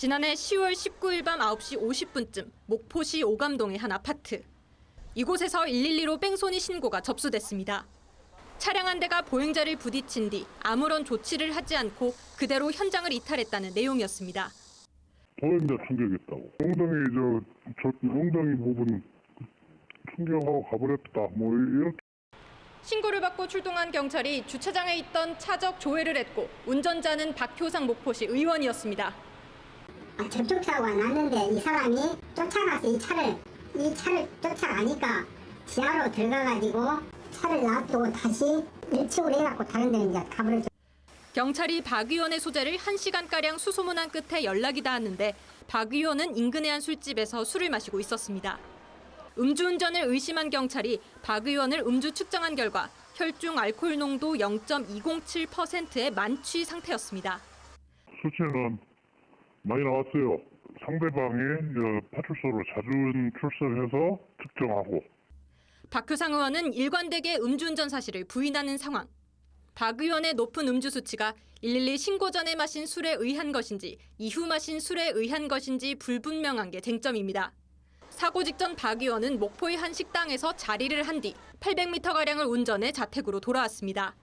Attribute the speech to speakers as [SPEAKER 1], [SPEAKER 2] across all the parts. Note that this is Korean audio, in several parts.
[SPEAKER 1] 지난해 10월 19일 밤 9시 50분쯤 목포시 오감동의 한 아파트. 이곳에서 112로 뺑소니 신고가 접수됐습니다. 차량 한 대가 보행자를 부딪힌 뒤 아무런 조치를 하지 않고 그대로 현장을 이탈했다는 내용이었습니다.
[SPEAKER 2] 보행자 충격했다고. 엉덩이 저, 저 엉덩이 부분 충격하고 가버렸다. 뭐 이렇게
[SPEAKER 1] 신고를 받고 출동한 경찰이 주차장에 있던 차적 조회를 했고 운전자는 박효상 목포시 의원이었습니다.
[SPEAKER 3] 아, 접촉사고가 났는데 이 사람이 쫓아가서 이 차를 이 차를 쫓아가니까 지하로 들어가가지고 차를 놔두고 다시 일축을 해갖고 다른 데 이제 가버렸죠.
[SPEAKER 1] 경찰이 박 의원의 소재를 1시간가량 수소문한 끝에 연락이 닿았는데 박 의원은 인근의 한 술집에서 술을 마시고 있었습니다. 음주운전을 의심한 경찰이 박 의원을 음주 측정한 결과 혈중 알코올 농도 0.207%의 만취 상태였습니다.
[SPEAKER 2] 수치는 많이 나왔어요. 상대방이 저 파출소로 자주 출석해서 측정하고
[SPEAKER 1] 박효상 의원은 일관되게 음주운전 사실을 부인하는 상황. 박 의원의 높은 음주 수치가 112 신고 전에 마신 술에 의한 것인지 이후 마신 술에 의한 것인지 불분명한 게 쟁점입니다. 사고 직전 박 의원은 목포의 한 식당에서 자리를 한 뒤 800m가량을 운전해 자택으로 돌아왔습니다.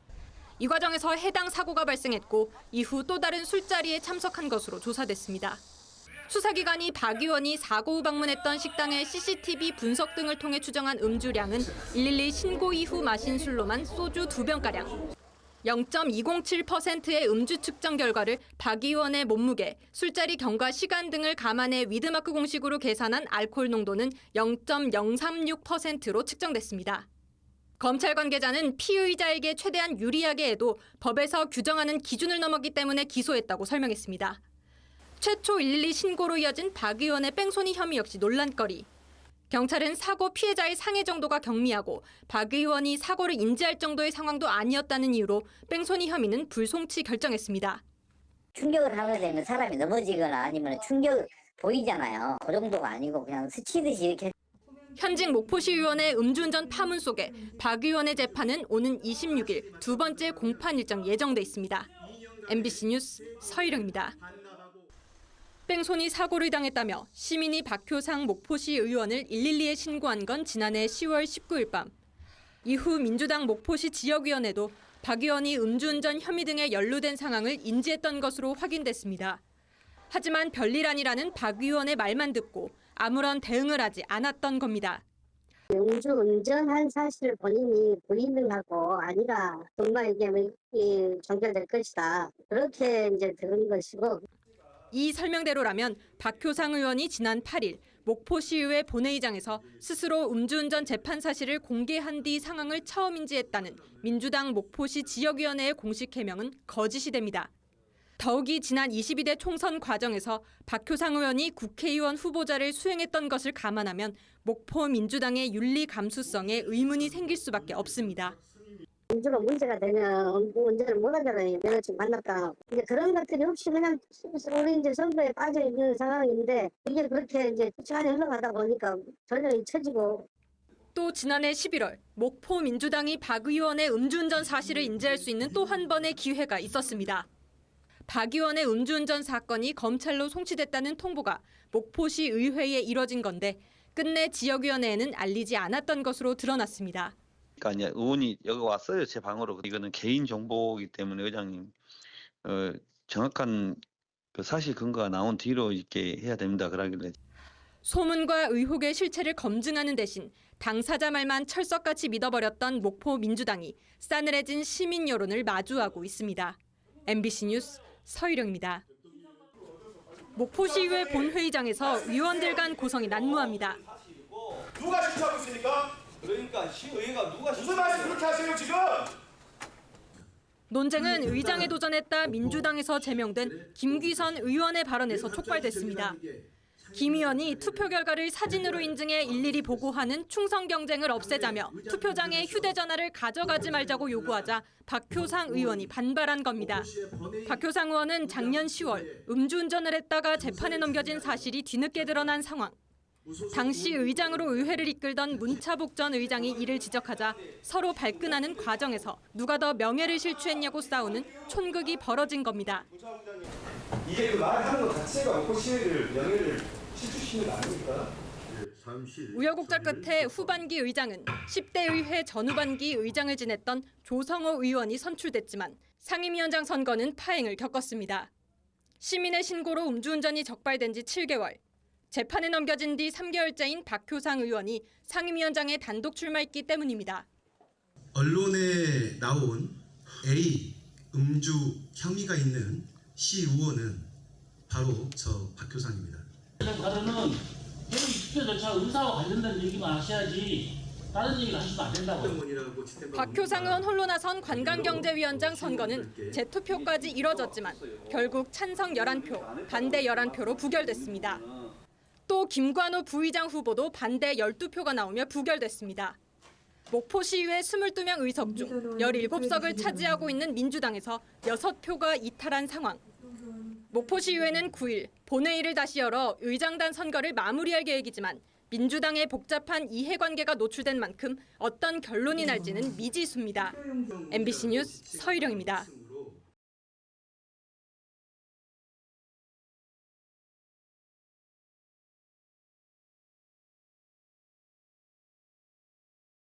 [SPEAKER 1] 이 과정에서 해당 사고가 발생했고 이후 또 다른 술자리에 참석한 것으로 조사됐습니다. 수사기관이 박 의원이 사고 후 방문했던 식당의 CCTV 분석 등을 통해 추정한 음주량은 112 신고 이후 마신 술로만 소주 2병가량. 0.207%의 음주 측정 결과를 박 의원의 몸무게, 술자리 경과 시간 등을 감안해 위드마크 공식으로 계산한 알코올 농도는 0.036%로 측정됐습니다. 검찰 관계자는 피의자에게 최대한 유리하게 해도 법에서 규정하는 기준을 넘었기 때문에 기소했다고 설명했습니다. 최초 112 신고로 이어진 박 의원의 뺑소니 혐의 역시 논란거리. 경찰은 사고 피해자의 상해 정도가 경미하고 박 의원이 사고를 인지할 정도의 상황도 아니었다는 이유로 뺑소니 혐의는 불송치 결정했습니다.
[SPEAKER 4] 충격을 하게 되면 사람이 넘어지거나 아니면 충격 보이잖아요. 그 정도가 아니고 그냥 스치듯이 이렇게
[SPEAKER 1] 현직 목포시 의원의 음주운전 파문 속에 박 의원의 재판은 오는 26일 두 번째 공판 일정 예정돼 있습니다. MBC 뉴스 서희령입니다. 뺑소니 사고를 당했다며 시민이 박효상 목포시 의원을 112에 신고한 건 지난해 10월 19일 밤. 이후 민주당 목포시 지역위원회도 박 의원이 음주운전 혐의 등에 연루된 상황을 인지했던 것으로 확인됐습니다. 하지만 별일 아니라는 박 의원의 말만 듣고 아무런 대응을 하지 않았던 겁니다.
[SPEAKER 3] 음주 운전한 사실 본인이 부인을 하고 아니라 정말 이게 종결될 것이다. 그렇게 이제 들은 것이고
[SPEAKER 1] 이 설명대로라면 박효상 의원이 지난 8일 목포시의회 본회의장에서 스스로 음주운전 재판 사실을 공개한 뒤 상황을 처음 인지했다는 민주당 목포시 지역위원회의 공식 해명은 거짓이 됩니다. 더욱이 지난 22대 총선 과정에서 박효상 의원이 국회의원 후보자를 수행했던 것을 감안하면 목포 민주당의 윤리 감수성에 의문이 생길 수밖에 없습니다.
[SPEAKER 3] 음주가 문제가 되면 운전을 못하잖아요. 내가 지금 만났다. 이제 그런 것들이 혹시 그냥 우리 이제 선거에 빠져 있는 상황인데 이게 그렇게 이제 시간이 흘러가다 보니까 전혀 잊혀지고
[SPEAKER 1] 또 지난해 11월 목포 민주당이 박 의원의 음주운전 사실을 인지할 수 있는 또 한 번의 기회가 있었습니다. 박 의원의 음주운전 사건이 검찰로 송치됐다는 통보가 목포시 의회에 이뤄진 건데 끝내 지역위원회에는 알리지 않았던 것으로 드러났습니다.
[SPEAKER 5] 그러니까 의원이 여기 왔어요 제 방으로 이거는 개인 정보이기 때문에 의장님 어, 정확한 그 사실 근거가 나온 뒤로 이렇게 해야 됩니다 그러길래
[SPEAKER 1] 소문과 의혹의 실체를 검증하는 대신 당사자 말만 철석같이 믿어버렸던 목포 민주당이 싸늘해진 시민 여론을 마주하고 있습니다. MBC 뉴스 서유령입니다. 목포시의회 본회의장에서 의원들 간 고성이 난무합니다.
[SPEAKER 6] 누가 실수하고 있습니까?
[SPEAKER 7] 그러니까 시의회가 누가
[SPEAKER 6] 무슨 말씀 그렇게 하세요 지금?
[SPEAKER 1] 논쟁은 의장에 도전했다 민주당에서 제명된 김귀선 의원의 발언에서 촉발됐습니다. 김 의원이 투표 결과를 사진으로 인증해 일일이 보고하는 충성 경쟁을 없애자며 투표장에 휴대전화를 가져가지 말자고 요구하자 박효상 의원이 반발한 겁니다. 박효상 의원은 작년 10월 음주운전을 했다가 재판에 넘겨진 사실이 뒤늦게 드러난 상황. 당시 의장으로 의회를 이끌던 문차복 전 의장이 이를 지적하자 서로 발끈하는 과정에서 누가 더 명예를 실추했냐고 싸우는 촌극이 벌어진 겁니다.
[SPEAKER 6] 이게 그 말하는 것 자체가 오코 시위를 실추시키는 거 아닙니까?
[SPEAKER 1] 우여곡절 끝에 후반기 의장은 10대 의회 전후반기 의장을 지냈던 조성호 의원이 선출됐지만 상임위원장 선거는 파행을 겪었습니다. 시민의 신고로 음주운전이 적발된 지 7개월. 재판에 넘겨진 뒤 3개월째인 박효상 의원이 상임위원장에 단독 출마했기 때문입니다.
[SPEAKER 8] 언론에 나온 A 음주 혐의가 있는 C 의원은 바로 저 박효상입니다.
[SPEAKER 9] 가로는 해외 투표 절차 의사와 관련된 얘기만 하셔야지 다른 얘기를 하시면 안 된다고.
[SPEAKER 1] 박효상 의원 홀로 나선 관광경제위원장 선거는 재투표까지 이뤄졌지만 결국 찬성 11표, 반대 11표로 부결됐습니다. 또 김관호 부의장 후보도 반대 12표가 나오며 부결됐습니다. 목포시의회 22명 의석 중 17석을 차지하고 있는 민주당에서 6표가 이탈한 상황. 목포시의회는 9일 본회의를 다시 열어 의장단 선거를 마무리할 계획이지만 민주당의 복잡한 이해관계가 노출된 만큼 어떤 결론이 날지는 미지수입니다. MBC 뉴스 서희령입니다.